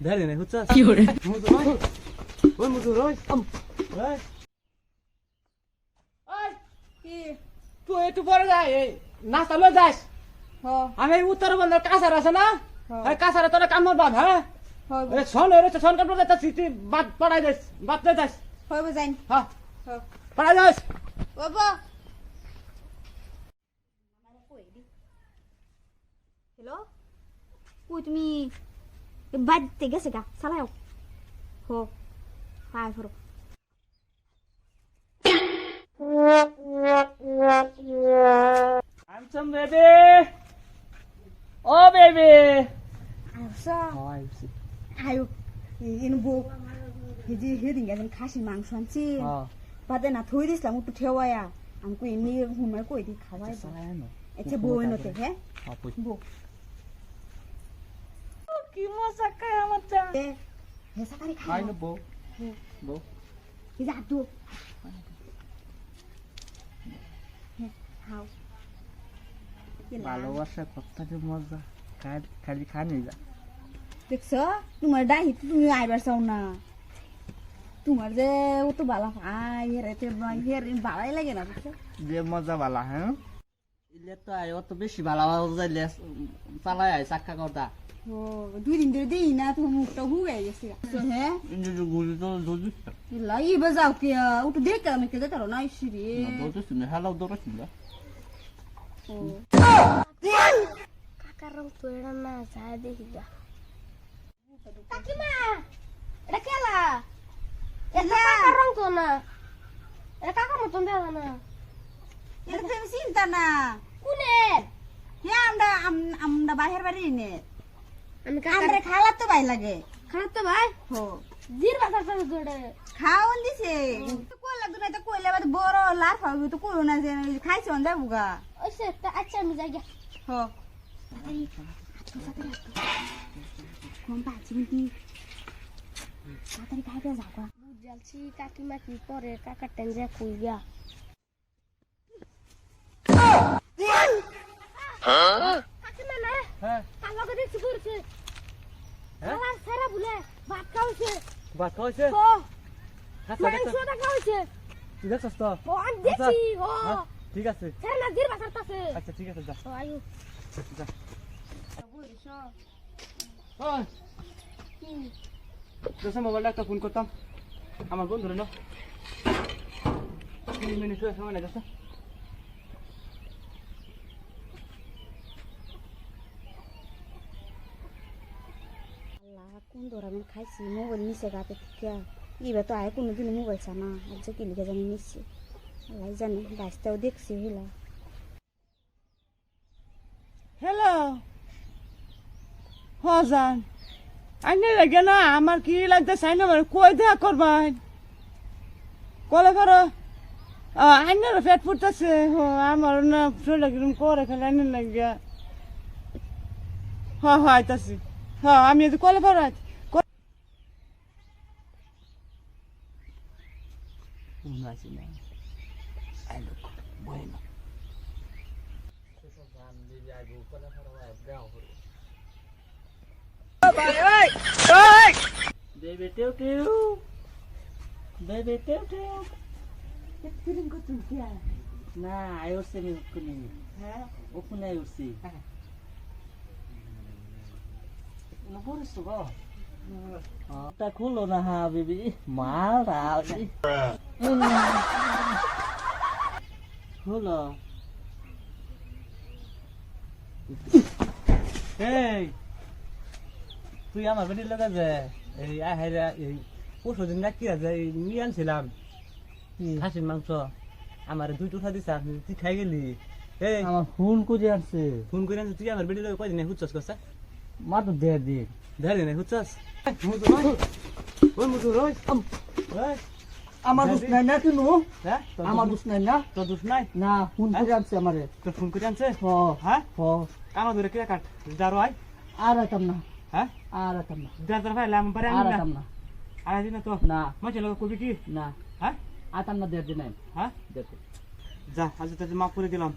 নে হুচ্ছাস 有人，মুজুর ওই ওই মুজুর ওই আম ওই ওই কি তুই একটু পরে যাই এই নাস্তা লয়ে যাস হ আমি এই উত্তর বন্ধের কাছার আছে না। এই কাছারে তোরা কামড় বাঁধ হ্যাঁ এই শোন এর শোন কামড় যাচ্ছিস তুই বাদ পড়াই যাস বাদ দিয়ে যাস হইব যাইন হ্যাঁ হ পড়াই যাস বাবা হ্যালো কই তুমি বাড়িতে গেছে গা চালাও হো হাই ফরো handsome baby. Oh baby. আচ্ছা হাই আয়ো ইন বউ হেজি হেদিন গেছেন খাসি মাংস আনছি হ্যাঁ বাদে না থই দিছিলাম একটু ঠেওয়ায়া আমি কই এমনি হুমার কই দি খাওয়াই দাও সায়নো আচ্ছা বউ এনতে হ্যাঁ আপু বউ কি মজা খায় আমার এ হেসা কারি খাই খাই না বউ। বউ। এই যা দু খাও। ভালোবাসা কতটা যে মজা খালি খালি খানি যা। দেখছ? তোমার ডাহি তুমি আইবার চাও না। তোমার যে ও তো বালা ভাই হেরে ভালাই লাগে না যে মজা বালা হ্যাঁ? ইলে তো আয় অত বেশি ভালো আয় চাক্কা কথা ও দুই দিন ধরে দিই না তোমার মুখটা হুগাই গেছে হ্যাঁ ইন্দু যে গুলি তো দুধ লাই বাজাও কে ওটা দেখে আমি কে দেখো না ইসিরে দুধ ছিল হ্যালো দৌড় ছিল ও কাকার রং তো এটা না যায় দেখি কাকিমা এটা খেলা এটা কাকার রং তো না এটা কাকার মতন দেওয়া না এটা তুমি চিন্তা না কোনে হ্যাঁ আমরা আম- আমরা বাহির বাড়ি নে আমি কাকার আমরা খালা তো ভাই লাগে খারাপ তো ভাই হো জির বাজার সাথে জোড়ে খাওন দিছে তো কই লাগতো না তো কইলে বাদ বড় লার খাওয়া তো কইও না যে খাইছে অন যাব গা ওই সে তা আচ্ছা আমি যাই গা হো কম পাচ্ছি কিন্তু তাড়াতাড়ি খাইতে যাও গা বুঝালছি কাকিমা কি পরে কাকার টেন যা কই গা হ্যাঁ। হ্যাঁ? ভাত খাওয়াছে খাওয়াইছে? ও হ্যাঁ দেখছস তো হ্যাঁ ঠিক আছে। না বাজার কাছে আচ্ছা ঠিক আছে যা। যা। ওই মোবাইলটা একটা ফোন করতাম। আমার বন্ধু রে তিন মিনিট হয়ে সময় লাগে আল্লাহ কোন আমি খাইছি, মোবাইল নিচে গাতে থেকে এবার তো আয় কোনোদিন মোবাইল চানা আর যে কিলিকে জানি নিচ্ছে আল্লাহ জানি বাঁচতেও দেখছি হইলা হ্যালো হজান আইনে লাগে না, আমার কি লাগতে চাই না কই দেখা করবাই কলে করো। আইনের পেট ফুটতেছে আমার না শরীর কিরম করে খালি আইনের লাগিয়া হ হ, আইতাছি। হ, আমি যদি una semana. A loco, bueno. Baby, teo teo. Baby, teo teo. ¿Qué tienen con tu tía? Nah, yo sé mi opinión. ¿Ah? Opina yo sé. No puedes subir. Tá com lona, Habibi. Maravilha. খুলো এই তুই আমার বেটির লোক আছে এই আহাইরা এই পরশু দিন রাখি আছে নিয়ে আনছিলাম। খাসির মাংস। আমার দুই টুকরা দিছে তুই খাই গেলি? এই আমার ফোন করে আসছে ফোন করে আনছিস তুই আমার বেটির লোক কয়দিন হুচ্ছস করছে মাত্র দেড় দিন। ধরে নে হুচ্ছস? ওই আম। ওই আমার দোষ নাই না কিনু হ্যাঁ? আমার দোষ নাই না। তো দোষ নাই? না ফোন করে আনছে আমারে। তো ফোন করে আনছে? হ হ্যাঁ? হ। কামা ধরে কিরা কাট? দারো আই আর আতাম না। হ্যাঁ? আর আতাম না। দাদার দার ভাই লাম পারে আর আমি না। আতাম না। আর দিন তো? না। মাঝে লোক কবি কি? না। হ্যাঁ? আতাম না দেড় দিন নাই হ্যাঁ? যা আজ তো মাফ করে দিলাম।